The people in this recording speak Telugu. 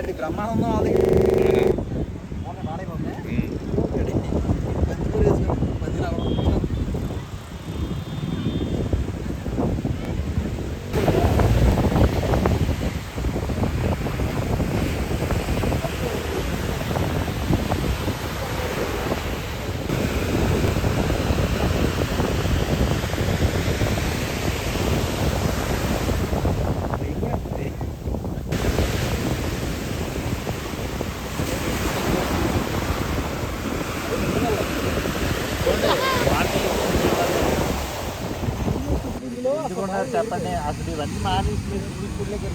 అది ఎందుకున్నారు చెప్పండి అసలు ఇవన్నీ మానేసి మీరు స్కూల్కి